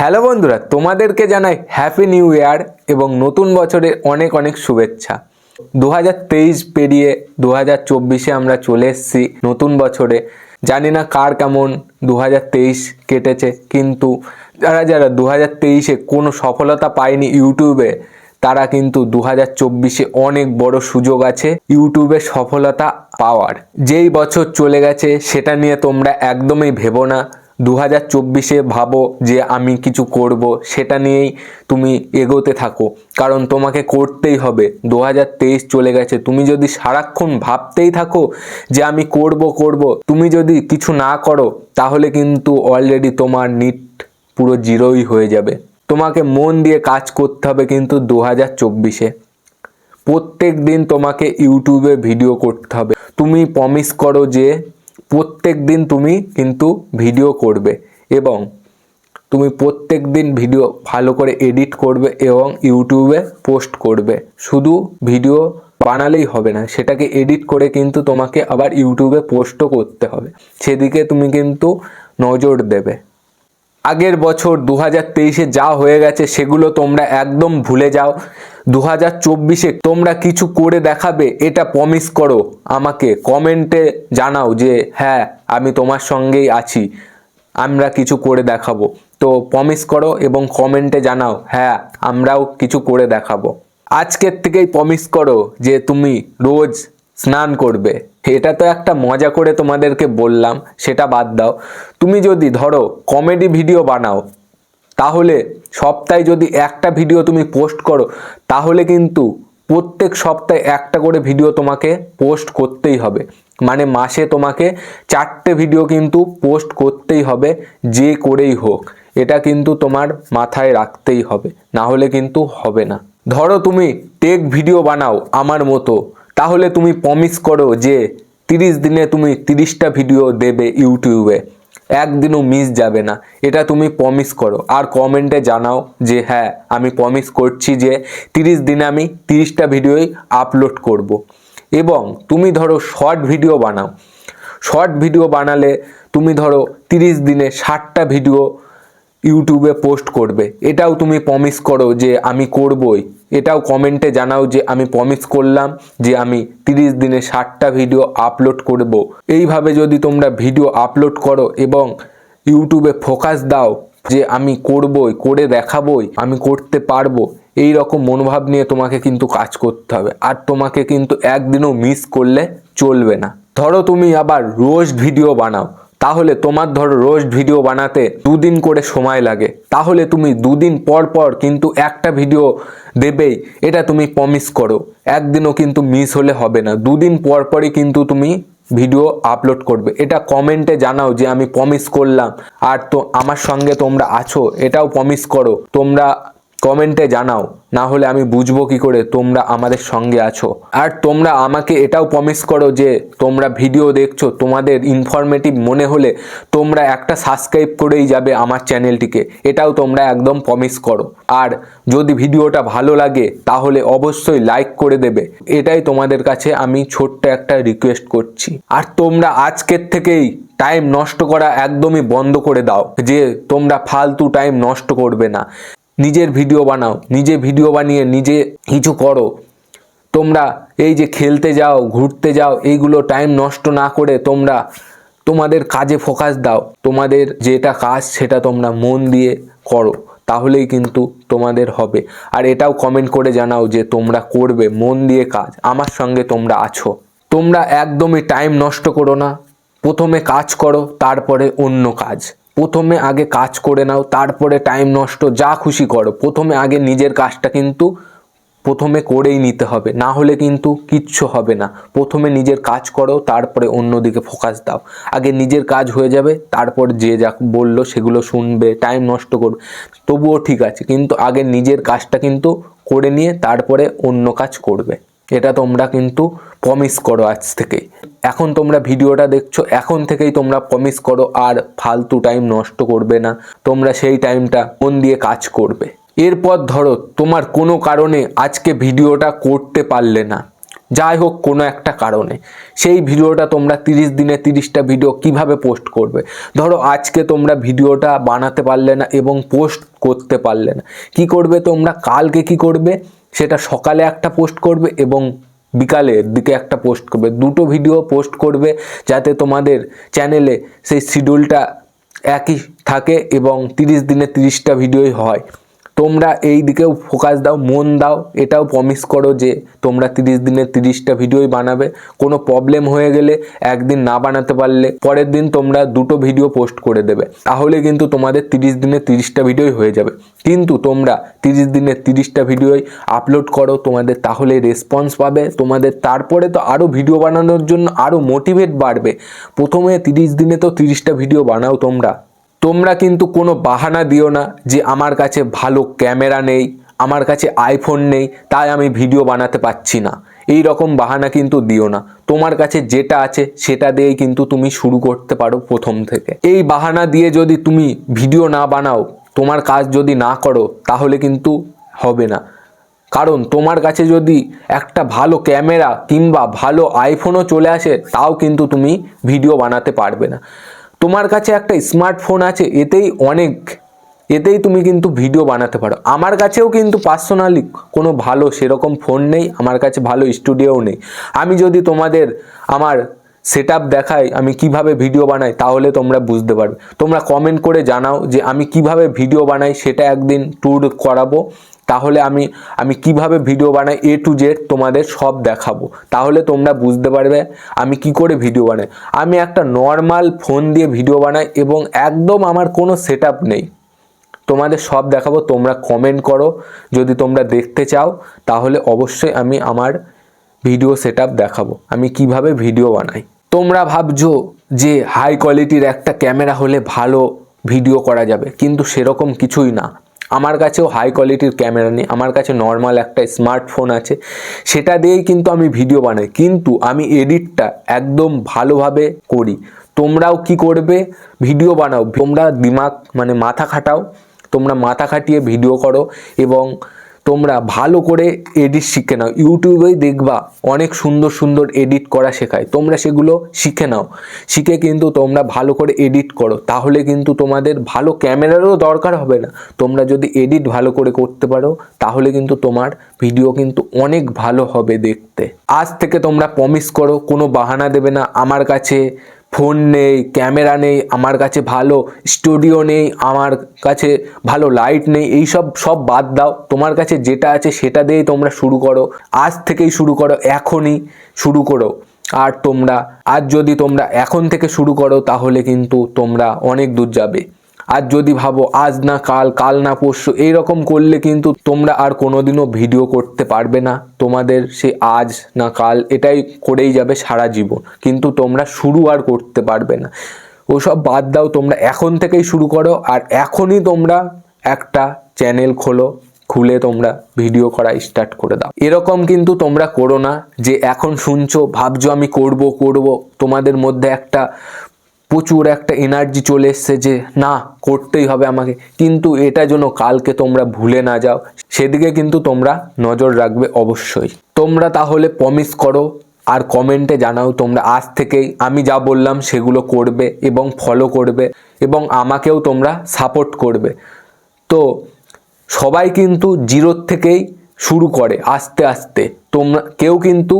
Hello বন্ধুরা, তোমাদেরকে জানাই হ্যাপি নিউ ইয়ার এবং নতুন বছরের অনেক অনেক শুভেচ্ছা। দু হাজার তেইশ পেরিয়ে দু হাজার চব্বিশে আমরা চলে এসেছি নতুন বছরে। জানি না কার কেমন দু হাজার তেইশ কেটেছে, কিন্তু যারা যারা দু হাজার তেইশে কোনো সফলতা পায়নি ইউটিউবে, তারা কিন্তু দু হাজার চব্বিশে অনেক বড় সুযোগ আছে ইউটিউবে সফলতা পাওয়ার। যেই বছর চলে গেছে, সেটা নিয়ে তোমরা একদমই ভেবো না। দু হাজার চব্বিশে ভাবো যে আমি কিছু করব, সেটা নিয়েই তুমি এগোতে থাকো। কারণ তোমাকে করতেই হবে। দু হাজার তেইশ চলে গেছে। তুমি যদি সারাক্ষণ ভাবতেই থাকো যে আমি করব করব, তুমি যদি কিছু না করো, তাহলে কিন্তু অলরেডি তোমার নিট পুরো জিরোই হয়ে যাবে। তোমাকে মন দিয়ে কাজ করতে হবে কিন্তু দু হাজার চব্বিশে। প্রত্যেক দিন তোমাকে ইউটিউবে ভিডিও করতে হবে। তুমি প্রমিস করো যে প্রত্যেক দিন তুমি কিন্তু ভিডিও করবে এবং তুমি প্রত্যেক দিন ভিডিও ভালো করে এডিট করবে এবং ইউটিউবে পোস্ট করবে। শুধু ভিডিও বানালেই হবে না, সেটাকে এডিট করে কিন্তু তোমাকে আবার ইউটিউবে পোস্টও করতে হবে। সেদিকে তুমি কিন্তু নজর দেবে। আগের বছর দু হাজার তেইশে যা হয়ে গেছে সেগুলো তোমরা একদম ভুলে যাও। দু হাজার চব্বিশে তোমরা কিছু করে দেখাবে, এটা প্রমিস করো। আমাকে কমেন্টে জানাও যে হ্যাঁ আমি তোমার সঙ্গেই আছি, আমরা কিছু করে দেখাবো। তো প্রমিস করো এবং কমেন্টে জানাও হ্যাঁ আমরাও কিছু করে দেখাবো। আজকের থেকেই প্রমিস করো যে, তুমি রোজ স্নান করবে। এটা তো একটা মজা করে তোমাদেরকে বললাম, সেটা বাদ দাও। তুমি যদি ধরো কমেডি ভিডিও বানাও তাহলে সপ্তাহে যদি একটা ভিডিও তুমি পোস্ট করো, তাহলে কিন্তু প্রত্যেক সপ্তাহে একটা করে ভিডিও তোমাকে পোস্ট করতেই হবে। মানে মাসে তোমাকে চারটে ভিডিও কিন্তু পোস্ট করতেই হবে, যে করেই হোক। এটা কিন্তু তোমার মাথায় রাখতেই হবে, না হলে কিন্তু হবে না। ধরো তুমি টেক ভিডিও বানাও আমার মতো, তাহলে তুমি প্রমিস করো যে তিরিশ দিনে তুমি তিরিশটা ভিডিও দেবে ইউটিউবে। একদিনও মিস যাবে না। এটা তুমি প্রমিস করো। আর কমেন্টে জানাও যে হ্যাঁ আমি প্রমিস করছি যে তিরিশ দিনে আমি তিরিশটা ভিডিওই আপলোড করব। এবং তুমি ধরো শর্ট ভিডিও বানাও। শর্ট ভিডিও বানালে তুমি ধরো তিরিশ দিনে ষাটটা ভিডিও ইউটিউবে পোস্ট করবে। এটাও তুমি প্রমিস করো যে, আমি করবই। এটাও কমেন্টে জানাও যে আমি প্রমিস করলাম যে আমি তিরিশ দিনে ষাটটা ভিডিও আপলোড করব। এইভাবে যদি তোমরা ভিডিও আপলোড করো এবং ইউটিউবে ফোকাস দাও যে আমি করবই, করে দেখাবই, আমি করতে পারব এই রকম মনোভাব নিয়ে তোমাকে কিন্তু কাজ করতে হবে। আর তোমাকে কিন্তু একদিনও মিস করলে চলবে না। ধরো তুমি আবার রোজ ভিডিও বানাও। তাহলে তোমার ধরো রোজ ভিডিও বানাতে দুদিন করে সময় লাগে। তাহলে তুমি দুদিন পর পর কিন্তু একটা ভিডিও দেবেই, এটা তুমি প্রমিস করো। একদিনও কিন্তু মিস হলে হবে না। দুদিন পর পরই কিন্তু তুমি ভিডিও আপলোড করবে। এটা কমেন্টে জানাও যে আমি প্রমিস করলাম। আর তো আমার সঙ্গে তোমরা আছো, এটাও প্রমিস করো। তোমরা কমেন্টে জানাও, না হলে আমি বুঝব কি করে তোমরা আমাদের সঙ্গে আছো। আর তোমরা আমাকে এটাও প্রমিস করো যে তোমরা ভিডিও দেখছ, তোমাদের ইনফরমেটিভ মনে হলে তোমরা একটা সাবস্ক্রাইব করেই যাবে আমার চ্যানেলটিকে এটাও তোমরা একদম প্রমিস করো। আর যদি ভিডিওটা ভালো লাগে, তাহলে অবশ্যই লাইক করে দেবে। এটাই তোমাদের কাছে আমি ছোট্ট একটা রিকোয়েস্ট করছি। আর তোমরা আজকের থেকেই টাইম নষ্ট করা একদমই বন্ধ করে দাও, যে তোমরা ফালতু টাইম নষ্ট করবে না। নিজের ভিডিও বানাও, নিজে ভিডিও বানিয়ে নিজে কিছু করো। তোমরা এই যে খেলতে যাও, ঘুরতে যাও, এইগুলো টাইম নষ্ট না করে তোমরা তোমাদের কাজে ফোকাস দাও। তোমাদের যেটা কাজ সেটা তোমরা মন দিয়ে করো, তাহলেই কিন্তু তোমাদের হবে। আর এটাও কমেন্ট করে জানাও যে তোমরা করবে, মন দিয়ে কাজ, আমার সঙ্গে তোমরা আছো। তোমরা একদমই টাইম নষ্ট করো না। প্রথমে কাজ করো, তারপরে অন্য কাজ। প্রথমে আগে কাজ করে নাও, তারপরে টাইম নষ্ট, যা খুশি করো। প্রথমে আগে নিজের কাজটা কিন্তু প্রথমে করেই নিতে হবে, না হলে কিন্তু কিচ্ছু হবে না। প্রথমে নিজের কাজ করো, তারপরে অন্যদিকে ফোকাস দাও। আগে নিজের কাজ হয়ে যাবে, তারপর যে যা বলল সেগুলো শুনবে টাইম নষ্ট করবে। তবুও ঠিক আছে, কিন্তু আগে নিজের কাজটা কিন্তু করে নিয়ে, তারপরে অন্য কাজ করবে। এটা তোমরা কিন্তু প্রমিস করো আজ থেকেই এখন তোমরা ভিডিওটা দেখছ, এখন থেকেই তোমরা প্রমিস করো আর ফালতু টাইম নষ্ট করবে না। তোমরা সেই টাইমটা মন দিয়ে কাজ করবে। এরপর ধরো, তোমার কোনো কারণে আজকে ভিডিওটা করতে পারলে না। যাই হোক, কোনো একটা কারণে। সেই ভিডিওটা তোমরা তিরিশ দিনে তিরিশটা ভিডিও কীভাবে পোস্ট করবে? ধরো, আজকে তোমরা ভিডিওটা বানাতে পারলে না এবং পোস্ট করতে পারলে না। কি করবে তোমরা? কালকে কি করবে? সেটা সকালে একটা পোস্ট করবে এবং বিকালের দিকে একটা পোস্ট করবে। দুটো ভিডিও পোস্ট করবে যাতে তোমাদের চ্যানেলে সেই শিডিউলটা একই থাকে এবং তিরিশ দিনে তিরিশটা ভিডিওই হয়। তোমরা এই দিকেও ফোকাস দাও, মন দাও। এটাও প্রমিস করো যে তোমরা তিরিশ দিনে তিরিশটা ভিডিওই বানাবে। কোনো প্রবলেম হয়ে গেলে একদিন না বানাতে পারলে পরের দিন তোমরা দুটো ভিডিও পোস্ট করে দেবে। তাহলে কিন্তু তোমাদের তিরিশ দিনে তিরিশটা ভিডিওই হয়ে যাবে। কিন্তু তোমরা তিরিশ দিনে তিরিশটা ভিডিওই আপলোড করো, তোমাদের তাহলে রেসপন্স পাবে। তোমাদের তারপরে তো আরও ভিডিও বানানোর জন্য আরও মোটিভেট বাড়বে। প্রথমে তিরিশ দিনে তো তিরিশটা ভিডিও বানাও তোমরা। তোমরা কিন্তু কোনো বাহানা দিও না যে আমার কাছে ভালো ক্যামেরা নেই, আমার কাছে আইফোন নেই, তাই আমি ভিডিও বানাতে পারছি না। এই রকম বাহানা কিন্তু দিও না। তোমার কাছে যেটা আছে সেটা দিয়েই কিন্তু তুমি শুরু করতে পারো প্রথম থেকে। এই বাহানা দিয়ে যদি তুমি ভিডিও না বানাও, তোমার কাজ যদি না করো, তাহলে কিন্তু হবে না। কারণ তোমার কাছে যদি একটা ভালো ক্যামেরা কিংবা ভালো আইফোনও চলে আসে, তাও কিন্তু তুমি ভিডিও বানাতে পারবে না। তোমার কাছে একটা স্মার্টফোন আছে, এতেই অনেক, এতেই তুমি কিন্তু ভিডিও বানাতে পারো। আমার কাছেও কিন্তু পার্সোনালি কোনো ভালো সেরকম ফোন নেই, আমার কাছে ভালো স্টুডিওও নেই। আমি যদি তোমাদের, আমার সেট আপ দেখাই, আমি কীভাবে ভিডিও বানাই, তাহলে তোমরা বুঝতে পারবে। তোমরা কমেন্ট করে জানাও যে আমি কীভাবে ভিডিও বানাই, সেটা একদিন ট্যুর করাবো। তাহলে আমি আমি কীভাবে ভিডিও বানাই এ টু জেড তোমাদের সব দেখাবো। তাহলে তোমরা বুঝতে পারবে আমি কি করে ভিডিও বানাই। আমি একটা নর্মাল ফোন দিয়ে ভিডিও বানাই এবং একদম আমার কোনো সেট নেই। তোমাদের সব দেখাবো, তোমরা কমেন্ট করো। যদি তোমরা দেখতে চাও, তাহলে অবশ্যই আমি আমার ভিডিও সেট দেখাবো। আমি কীভাবে ভিডিও বানাই। তোমরা ভাবছ যে হাই কোয়ালিটির একটা ক্যামেরা হলে ভালো ভিডিও করা যাবে, কিন্তু সেরকম কিছুই না। আমার কাছেও হাই কোয়ালিটির ক্যামেরা নেই, আমার কাছে নর্মাল একটা স্মার্টফোন আছে, সেটা দিয়েই কিন্তু আমি ভিডিও বানাই। কিন্তু আমি এডিটটা একদম ভালোভাবে করি। তোমরাও কি করবে? ভিডিও বানাও। তোমরা দিমাগ মানে মাথা খাটাও। তোমরা মাথা খাটিয়ে ভিডিও করো এবং তোমরা ভালো করে এডিট শিখে নাও। ইউটিউবেই দেখবা অনেক সুন্দর সুন্দর এডিট করা শেখায়। তোমরা সেগুলো শিখে নাও। শিখে কিন্তু তোমরা ভালো করে এডিট করো। তাহলে কিন্তু তোমাদের ভালো ক্যামেরারও দরকার হবে না। তোমরা যদি এডিট ভালো করে করতে পারো, তাহলে কিন্তু তোমার ভিডিও কিন্তু অনেক ভালো হবে দেখতে। আজ থেকে তোমরা প্রমিস করো, কোনো বাহানা দেবে না। আমার কাছে ফোন নেই, ক্যামেরা নেই, আমার কাছে ভালো স্টুডিও নেই, আমার কাছে ভালো লাইট নেই এই সব সব বাদ দাও। তোমার কাছে যেটা আছে সেটা দিয়েই তোমরা শুরু করো। আজ থেকেই শুরু করো, এখনই শুরু করো। আর তোমরা, আজ যদি তোমরা এখন থেকে শুরু করো, তাহলে কিন্তু তোমরা অনেক দূর যাবে। আর যদি ভাবো আজ না কাল কাল না পরশু, এইরকম করলে কিন্তু তোমরা আর কোনোদিনও ভিডিও করতে পারবে না। তোমাদের সে আজ না কাল, এটাই করেই যাবে সারা জীবন। কিন্তু তোমরা শুরু আর করতে পারবে না। ওসব বাদ দাও, তোমরা এখন থেকেই শুরু করো আর এখনই তোমরা একটা চ্যানেল খোলো, খুলে তোমরা ভিডিও করা স্টার্ট করে দাও। এরকম কিন্তু তোমরা করো না যে এখন শুনছো, ভাবছ আমি করব করব। তোমাদের মধ্যে একটা প্রচুর একটা এনার্জি চলে এসছে যে, না, করতেই হবে আমাকে। কিন্তু এটা যেন কালকে তোমরা ভুলে না যাও, সেদিকে কিন্তু তোমরা নজর রাখবে অবশ্যই। তোমরা তাহলে প্রমিস করো আর কমেন্টে জানাও তোমরা, আজ থেকেই আমি যা বললাম সেগুলো করবে এবং ফলো করবে এবং আমাকেও তোমরা সাপোর্ট করবে। তো সবাই কিন্তু জিরোর থেকেই শুরু করে আস্তে আস্তে। তোমরা, কেউ কিন্তু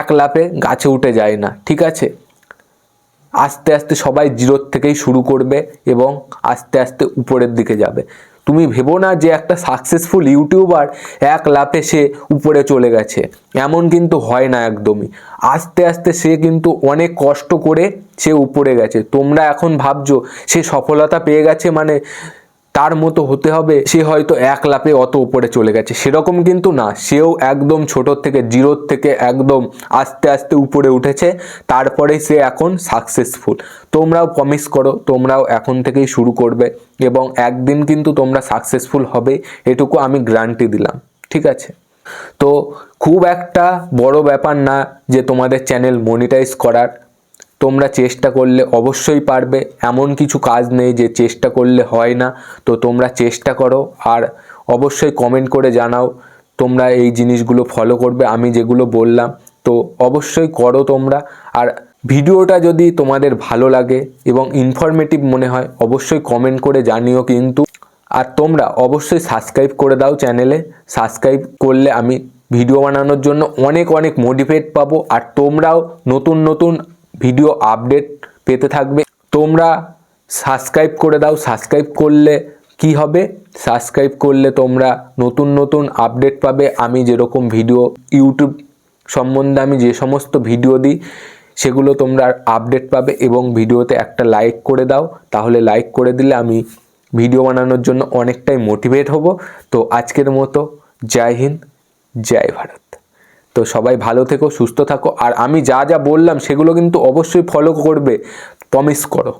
এক লাফে গাছে উঠে যায় না, ঠিক আছে? আস্তে আস্তে সবাই জিরোর থেকেই শুরু করবে এবং আস্তে আস্তে উপরের দিকে যাবে। তুমি ভেবো না যে একটা সাকসেসফুল ইউটিউবার এক লাফে সে উপরে চলে গেছে। এমন কিন্তু হয় না একদমই। আস্তে আস্তে সে কিন্তু অনেক কষ্ট করে সে উপরে গেছে। তোমরা এখন ভাবছ, সে সফলতা পেয়ে গেছে মানে তার মতো হতে হবে, সে হয়তো এক লাফে অত উপরে চলে গেছে। সেরকম কিন্তু না, সেও একদম ছোটোর থেকে জিরোর থেকে একদম আস্তে আস্তে উপরে উঠেছে, তারপরে সে এখন সাকসেসফুল তোমরাও প্রমিস করো, তোমরাও এখন থেকেই শুরু করবে, এবং একদিন কিন্তু তোমরা সাকসেসফুল হবে, এটুকু আমি গ্যারান্টি দিলাম। ঠিক আছে? তো খুব একটা বড় ব্যাপার না যে তোমাদের চ্যানেল মনিটাইজ করার। তোমরা চেষ্টা করলে অবশ্যই পারবে। এমন কিছু কাজ নেই যে চেষ্টা করলে হয় না। তো তোমরা চেষ্টা করো আর অবশ্যই কমেন্ট করে জানাও তোমরা এই জিনিসগুলো ফলো করবে, আমি যেগুলো বললাম। তো অবশ্যই করো তোমরা। আর ভিডিওটা যদি তোমাদের ভালো লাগে এবং ইনফরমেটিভ মনে হয়, অবশ্যই কমেন্ট করে জানিও কিন্তু। আর তোমরা অবশ্যই সাবস্ক্রাইব করে দাও চ্যানেলে সাবস্ক্রাইব করলে আমি ভিডিও বানানোর জন্য অনেক অনেক মোটিভেট পাবো। আর তোমরাও নতুন নতুন ভিডিও আপডেট পেতে থাকবে। তোমরা সাবস্ক্রাইব করে দাও। সাবস্ক্রাইব করলে কি হবে? সাবস্ক্রাইব করলে তোমরা নতুন নতুন আপডেট পাবে। আমি যেরকম ভিডিও, ইউটিউব সম্বন্ধে আমি যে সমস্ত ভিডিও দিই, সেগুলো তোমরা আপডেট পাবে এবং ভিডিওতে একটা লাইক করে দাও। তাহলে লাইক করে দিলে আমি ভিডিও বানানোর জন্য অনেকটাই মোটিভেট হব। তো আজকের মতো, জয় হিন্দ, জয় ভারত। তো সবাই ভালো থেকো, সুস্থ থাকো। আর আমি যা যা বললাম, সেগুলো কিন্তু অবশ্যই ফলো করবে। প্রমিস করো।